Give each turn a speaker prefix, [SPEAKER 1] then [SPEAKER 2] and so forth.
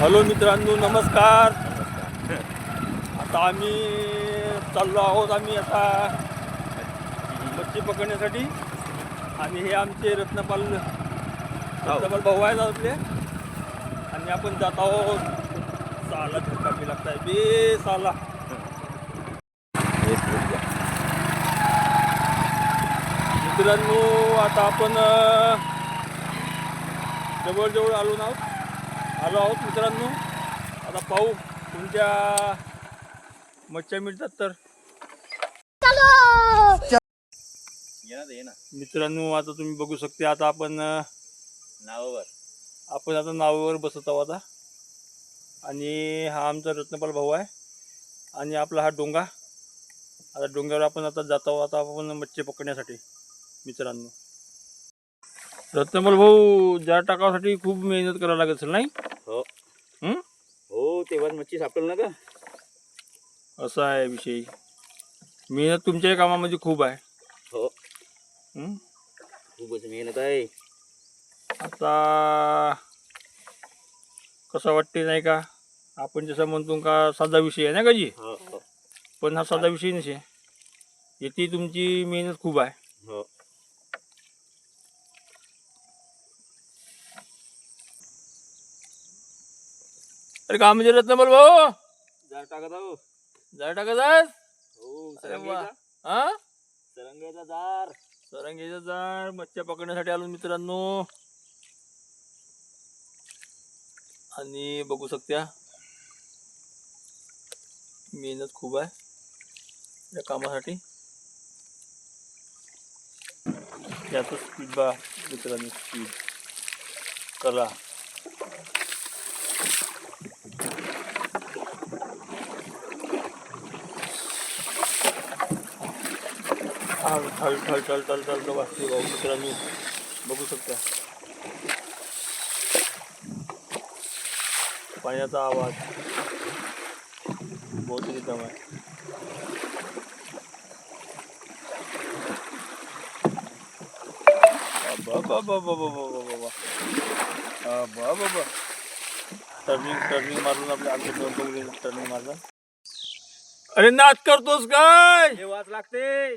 [SPEAKER 1] Hello मित्रांनो नमस्कार. आता आम्ही चाललो आहोत आम्ही आता मच्छी पकडण्यासाठी. आणि हे आमचे रत्नपाल रत्नपाल भाऊ आहेत आपले. आणि आपण जात आहोत साला धक्का लागत आहे बे साला. मित्रांनो आता आपण जवळजवळ आलो आहोत. आलो आहोत मित्रांनो. आता पाहू कोणत्या मच्छ्या मिळतात तर.
[SPEAKER 2] ये ना ये ना.
[SPEAKER 1] मित्रांनो आता तुम्ही बघू शकते आता आपण
[SPEAKER 2] नावावर.
[SPEAKER 1] आपण आता नावेवर बसत आहोत आता. आणि हा आमचा रत्नपाल भाऊ आहे. आणि आपला हा डोंगा. आता डोंग्यावर आपण आता जात आहोत आता आपण मच्छी पकडण्यासाठी मित्रांनो. रत्नपाल भाऊ जाळ टाकासाठी खूप मेहनत करावी लागत असेल नाही?
[SPEAKER 2] हो.
[SPEAKER 1] हं?
[SPEAKER 2] हो तेव्हाच मच्छी सापडेल ना का
[SPEAKER 1] असा आहे विषय. मेहनत तुमच्या कामामध्ये खूप आहे.
[SPEAKER 2] हो.
[SPEAKER 1] हं?
[SPEAKER 2] खूपच मेहनत आहे.
[SPEAKER 1] आता कसं वाटते नाही का? आपण जसं म्हणतो का साधा विषय आहे ना का जी?
[SPEAKER 2] हो हो.
[SPEAKER 1] पण हा साधा विषय नसे याची तुमची मेहनत खूप आहे.
[SPEAKER 2] हो.
[SPEAKER 1] अरे का म्हणजे रत्नपाल भाऊ?
[SPEAKER 2] जाळ टाकत आहो.
[SPEAKER 1] जाळ टाकत आहेस?
[SPEAKER 2] हो. सरंगेचा.
[SPEAKER 1] हा?
[SPEAKER 2] सरंगेचा जार
[SPEAKER 1] सरंगीचं जाळ मच्छ्या पकडण्यासाठी आलो मित्रांनो. आणि बघू शकत्या मेहनत खूप आहे या कामासाठी. याचं स्पीड बा मित्रांनो स्पीड कला. ठळ ठळ ठळ ठळ ठळ ठळ ठळ वाजते भाऊ मित्रांनो बघू शकता. पाण्याचा आवाज. बहुत रिदम आहे. बाबा बाबा बाबा बाबा बाबा बाबा बाबा टर्निंग टर्निंग मारून आपल्या आमच्या दोन टर्निंग मारला. अरे नाच करतोस काय?
[SPEAKER 2] हे वाच लागते.